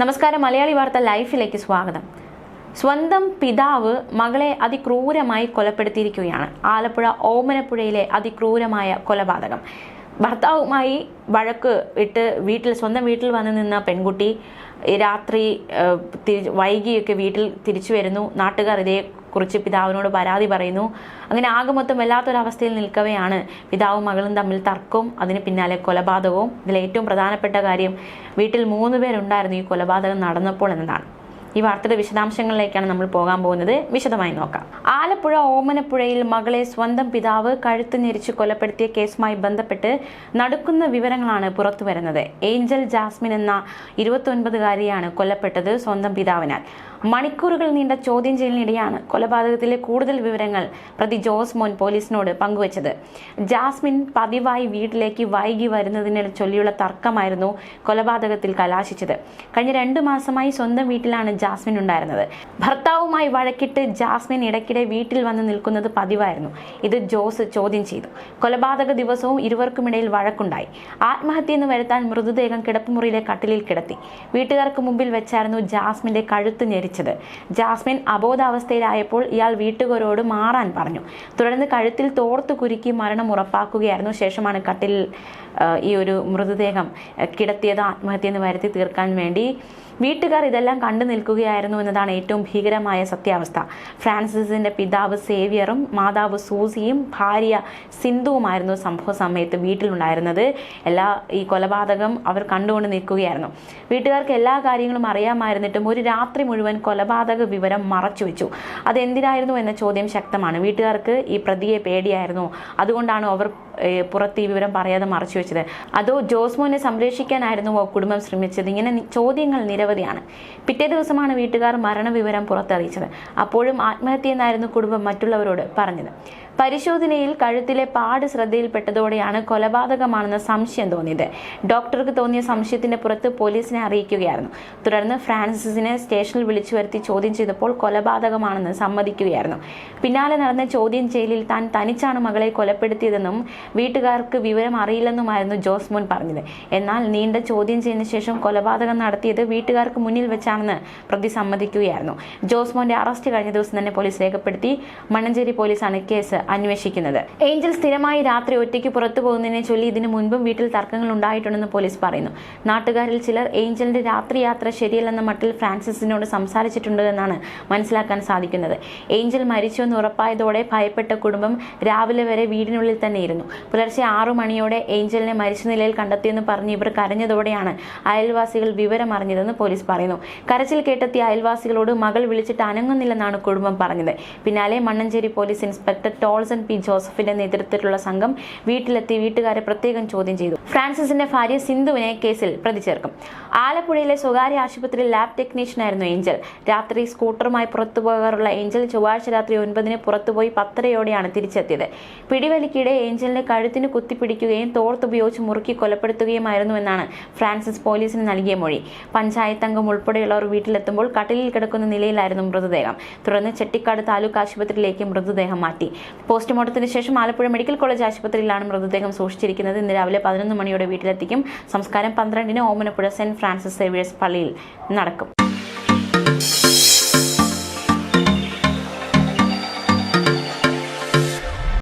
നമസ്കാരം. മലയാളി വാർത്ത ലൈഫിലേക്ക് സ്വാഗതം. സ്വന്തം പിതാവ് മകളെ അതിക്രൂരമായി കൊലപ്പെടുത്തിയിരിക്കുകയാണ്. ആലപ്പുഴ ഓമനപ്പുഴയിലെ അതിക്രൂരമായ കൊലപാതകം. ഭർത്താവുമായി വഴക്ക് ഇട്ട് വീട്ടിൽ സ്വന്തം വീട്ടിൽ വന്ന് നിന്ന പെൺകുട്ടി രാത്രി തിരി- വൈകിയൊക്കെ വീട്ടിൽ തിരിച്ചു വരുന്നു. നാട്ടുകാർ ഇതേ കുറിച്ച് പിതാവിനോട് പരാതി പറയുന്നു. അങ്ങനെ ആകെ മൊത്തം വല്ലാത്തൊരവസ്ഥയിൽ നിൽക്കവെയാണ്. പിതാവും മകളും തമ്മിൽ തർക്കവും അതിന് പിന്നാലെ കൊലപാതകവും. ഇതിലേറ്റവും പ്രധാനപ്പെട്ട കാര്യം വീട്ടിൽ മൂന്ന് പേരുണ്ടായിരുന്നു ഈ കൊലപാതകം നടന്നപ്പോൾ എന്നതാണ്. ഈ വാർത്തയുടെ വിശദാംശങ്ങളിലേക്കാണ് നമ്മൾ പോകാൻ പോകുന്നത്. വിശദമായി നോക്കാം. ആലപ്പുഴ ഓമനപ്പുഴയിൽ മകളെ സ്വന്തം പിതാവ് കഴുത്ത് ഞെരിച്ച് കൊലപ്പെടുത്തിയ കേസുമായി ബന്ധപ്പെട്ട് നടക്കുന്ന വിവരങ്ങളാണ് പുറത്തു വരുന്നത്. ഏഞ്ചൽ ജാസ്മിൻ എന്ന ഇരുപത്തൊൻപതുകാരിയാണ് കൊല്ലപ്പെട്ടത് സ്വന്തം പിതാവിനാൽ. മണിക്കൂറുകൾ നീണ്ട ചോദ്യം ചെയ്യലിനിടെയാണ് കൊലപാതകത്തിലെ കൂടുതൽ വിവരങ്ങൾ പ്രതി ജോസ് മോൻ പോലീസിനോട് പങ്കുവച്ചത്. ജാസ്മിൻ പതിവായി വീട്ടിലേക്ക് വൈകി വരുന്നതിനെ ചൊല്ലിയുള്ള തർക്കമായിരുന്നു കൊലപാതകത്തിൽ കലാശിച്ചത്. കഴിഞ്ഞ രണ്ടു മാസമായി സ്വന്തം വീട്ടിലാണ് ജാസ്മിൻ ഉണ്ടായിരുന്നത്. ഭർത്താവുമായി വഴക്കിട്ട് ജാസ്മിൻ ഇടയ്ക്കിടെ വീട്ടിൽ വന്ന് നിൽക്കുന്നത് പതിവായിരുന്നു. ഇത് ജോസ് ചോദ്യം ചെയ്തു. കൊലപാതക ദിവസവും ഇരുവർക്കുമിടയിൽ വഴക്കുണ്ടായി. ആത്മഹത്യ എന്ന് വരുത്താൻ മൃതദേഹം കിടപ്പുമുറിയിലെ കട്ടിലിൽ കിടത്തി. വീട്ടുകാർക്ക് മുമ്പിൽ വെച്ചായിരുന്നു ജാസ്മിന്റെ കഴുത്ത് ഞെരിച്ചത്. ജാസ്മിൻ അബോധാവസ്ഥയിലായപ്പോൾ ഇയാൾ വീട്ടുകാരോട് മാറാൻ പറഞ്ഞു. തുടർന്ന് കഴുത്തിൽ തോർത്ത് കുരുക്കി മരണം ഉറപ്പാക്കുകയായിരുന്നു. ശേഷമാണ് കട്ടിലിൽ ഈ ഒരു മൃതദേഹം കിടത്തിയത് ആത്മഹത്യ എന്ന് വരുത്തി തീർക്കാൻ വേണ്ടി. വീട്ടുകാർ ഇതെല്ലാം കണ്ടു നിൽക്കുകയായിരുന്നു എന്നതാണ് ഏറ്റവും ഭീകരമായ സത്യാവസ്ഥ. ഫ്രാൻസിസിന്റെ പിതാവ് സേവിയറും മാതാവ് സൂസിയും ഭാര്യ സിന്ധുവുമായിരുന്നു സംഭവ സമയത്ത് വീട്ടിലുണ്ടായിരുന്നത്. എല്ലാ ഈ കൊലപാതകം അവർ കണ്ടുകൊണ്ട് നിൽക്കുകയായിരുന്നു. വീട്ടുകാർക്ക് എല്ലാ കാര്യങ്ങളും അറിയാമായിരുന്നിട്ടും ഒരു രാത്രി മുഴുവൻ കൊലപാതക വിവരം മറച്ചുവെച്ചു. അതെന്തിനായിരുന്നു എന്ന ചോദ്യം ശക്തമാണ്. വീട്ടുകാർക്ക് ഈ പ്രതിയെ പേടിയായിരുന്നു. അതുകൊണ്ടാണ് അവർ പുറത്ത് ഈ വിവരം പറയാതെ മറച്ചു വെച്ചത് അതോ ജോസ്മോനെ സംരക്ഷിക്കാനായിരുന്നു കുടുംബം ശ്രമിച്ചത്? ഇങ്ങനെ ചോദ്യങ്ങൾ നിരവധിയാണ്. പിറ്റേ ദിവസമാണ് വീട്ടുകാർ മരണവിവരം പുറത്തറിയിച്ചത്? അപ്പോഴും ആത്മഹത്യ എന്നായിരുന്നു കുടുംബം മറ്റുള്ളവരോട് പറഞ്ഞത്. പരിശോധനയിൽ കഴുത്തിലെ പാട് ശ്രദ്ധയിൽപ്പെട്ടതോടെയാണ് കൊലപാതകമാണെന്ന സംശയം തോന്നിയത്. ഡോക്ടർക്ക് തോന്നിയ സംശയത്തിന്റെ പുറത്ത് പോലീസിനെ അറിയിക്കുകയായിരുന്നു. തുടർന്ന് ഫ്രാൻസിസിനെ സ്റ്റേഷനിൽ വിളിച്ചു വരുത്തി ചോദ്യം ചെയ്തപ്പോൾ കൊലപാതകമാണെന്ന് സമ്മതിക്കുകയായിരുന്നു. പിന്നാലെ നടന്ന ചോദ്യം ചെയ്യലിൽ താൻ തനിച്ചാണ് മകളെ കൊലപ്പെടുത്തിയതെന്നും വീട്ടുകാർക്ക് വിവരം അറിയില്ലെന്നുമായിരുന്നു ജോസ്മോൻ പറഞ്ഞത്. എന്നാൽ നീണ്ട ചോദ്യം ചെയ്തതിനു ശേഷം കൊലപാതകം നടത്തിയത് വീട്ടുകാർക്ക് മുന്നിൽ വെച്ചാണെന്ന് പ്രതി സമ്മതിക്കുകയായിരുന്നു. ജോസ്മോന്റെ അറസ്റ്റ് കഴിഞ്ഞ ദിവസം തന്നെ പോലീസ് രേഖപ്പെടുത്തി. മണ്ണഞ്ചേരി പോലീസാണ് കേസ് അന്വേഷിക്കുന്നത്. ഏഞ്ചൽ സ്ഥിരമായി രാത്രി ഒറ്റയ്ക്ക് പുറത്തു പോകുന്നതിനെ ചൊല്ലി ഇതിനു മുൻപും വീട്ടിൽ തർക്കങ്ങൾ ഉണ്ടായിട്ടുണ്ടെന്ന് പോലീസ് പറയുന്നു. നാട്ടുകാരിൽ ചിലർ ഏഞ്ചലിന്റെ രാത്രി യാത്ര ശരിയല്ലെന്ന മട്ടിൽ ഫ്രാൻസിസിനോട് സംസാരിച്ചിട്ടുണ്ട് എന്നാണ് മനസ്സിലാക്കാൻ സാധിക്കുന്നത്. ഏഞ്ചൽ മരിച്ചു എന്ന് ഉറപ്പായതോടെ ഭയപ്പെട്ട കുടുംബം രാവിലെ വരെ വീടിനുള്ളിൽ തന്നെ ഇരുന്നു പുലർച്ചെ ആറു മണിയോടെ ഏഞ്ചലിനെ മരിച്ച നിലയിൽ കണ്ടെത്തിയെന്ന് പറഞ്ഞ് ഇവർ കരഞ്ഞതോടെയാണ് അയൽവാസികൾ വിവരം അറിഞ്ഞതെന്ന് പോലീസ് പറയുന്നു. കരച്ചിൽ കേട്ടെത്തിയ അയൽവാസികളോട് മകൾ വിളിച്ചിട്ട് അനങ്ങുന്നില്ലെന്നാണ് കുടുംബം പറഞ്ഞത്. പിന്നാലെ Mannanchery police inspector Tolson P ജോസഫിന്റെ നേതൃത്വത്തിലുള്ള സംഘം വീട്ടിലെത്തി വീട്ടുകാരെ പ്രത്യേകം ചോദ്യം ചെയ്തു. ഫ്രാൻസിസിന്റെ ഭാര്യ സിന്ധുവിനെ കേസിൽ പ്രതി ചേർക്കും ആലപ്പുഴയിലെ സ്വകാര്യ ആശുപത്രിയിൽ ലാബ് ടെക്നീഷ്യനായിരുന്നു ഏഞ്ചൽ. രാത്രി സ്കൂട്ടറുമായി പുറത്തു പോകാറുള്ള ഏഞ്ചൽ ചൊവ്വാഴ്ച രാത്രി ഒൻപതിന് പുറത്തുപോയി പത്തരയോടെയാണ് തിരിച്ചെത്തിയത്. പിടിവലിക്കിടെ ഏഞ്ചലിന്റെ കഴുത്തിന് കുത്തിപ്പിടിക്കുകയും തോർത്തുപയോഗിച്ച് മുറുക്കി കൊലപ്പെടുത്തുകയുമായിരുന്നു എന്നാണ് ഫ്രാൻസിസ് പോലീസിന് നൽകിയ മൊഴി. പഞ്ചായത്ത് അംഗം ഉൾപ്പെടെയുള്ളവർ വീട്ടിലെത്തുമ്പോൾ കട്ടിലിൽ കിടക്കുന്ന നിലയിലായിരുന്നു മൃതദേഹം. തുടർന്ന് ചെട്ടിക്കാട് താലൂക്ക് ആശുപത്രിയിലേക്ക് മൃതദേഹം മാറ്റി. പോസ്റ്റ്മോർട്ടത്തിന് ശേഷം ആലപ്പുഴ മെഡിക്കൽ കോളേജ് ആശുപത്രിയിലാണ് മൃതദേഹം സൂക്ഷിച്ചിരിക്കുന്നത്. ഇന്ന് രാവിലെ പതിനൊന്ന് മണിയോടെ വീട്ടിലെത്തിക്കും. സംസ്കാരം പന്ത്രണ്ടിന് ഓമനപ്പുഴ സെന്റ് ഫ്രാൻസിസ് സേവിയേഴ്സ് പള്ളിയിൽ നടക്കും.